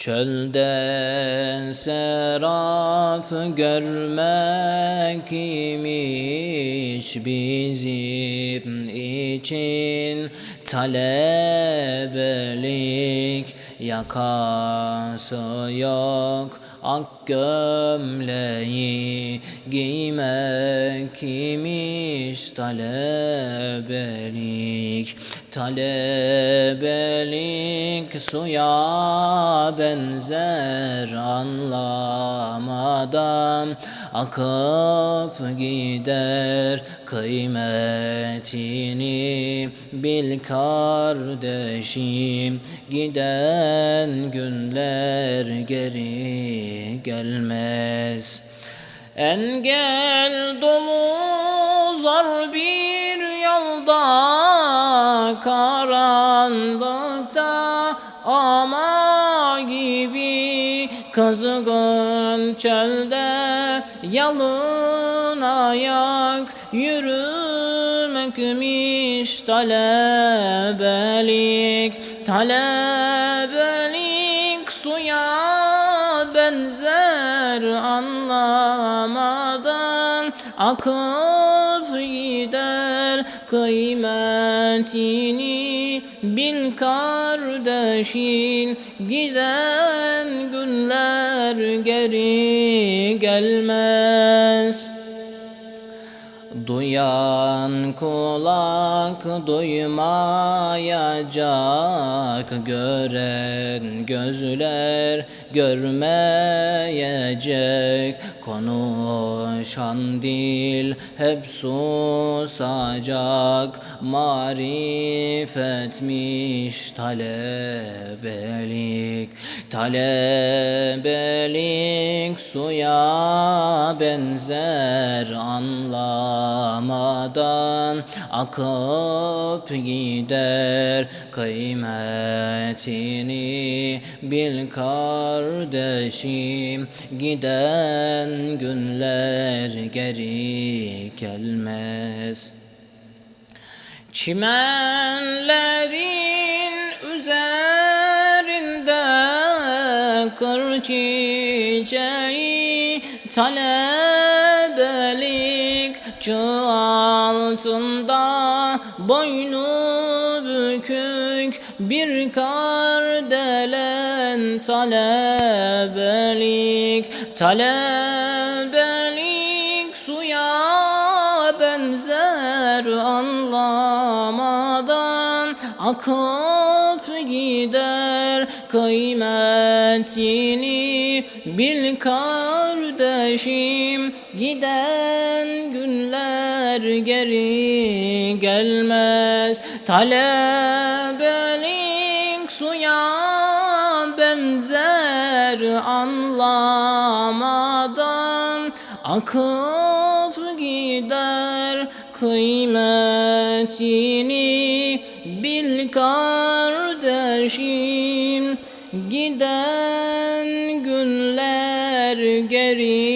Çölden serap görmek imiş bizim için. Talebelik yakası yok. Ak gömleği giymek imiş talebelik talebelik suya benzer anlamadan akıp gider kıymetini bil kardeşim. Giden günler geri gelmez. Engel dolu karanlıkta ama gibi kızgın çölde yalın ayak yürümekmiş talebelik. Talebelik suya benzer anlamadan akıp gider kıymetini bil kardeşim giden günler geri gelmez. Duyan kulak duymayacak Gören gözler görmeyecek Konuşan dil hep susacak Marifetmiş talebelik. Talebelik suya benzer anlamadan akıp gider kıymetini bil kardeşim. Giden günler geri gelmez. Çimenlerin üzerinde kır çiçeği talebelik altında boynu bükük bir kardelen talebelik talebelik suya benzer anlamadan akıp gider kıymetini bil kardeşim. Giden günler geri gelmez. Talebelik suya benzer anlamadan akıp gider kıymetini bil kardeşim. Giden günler geri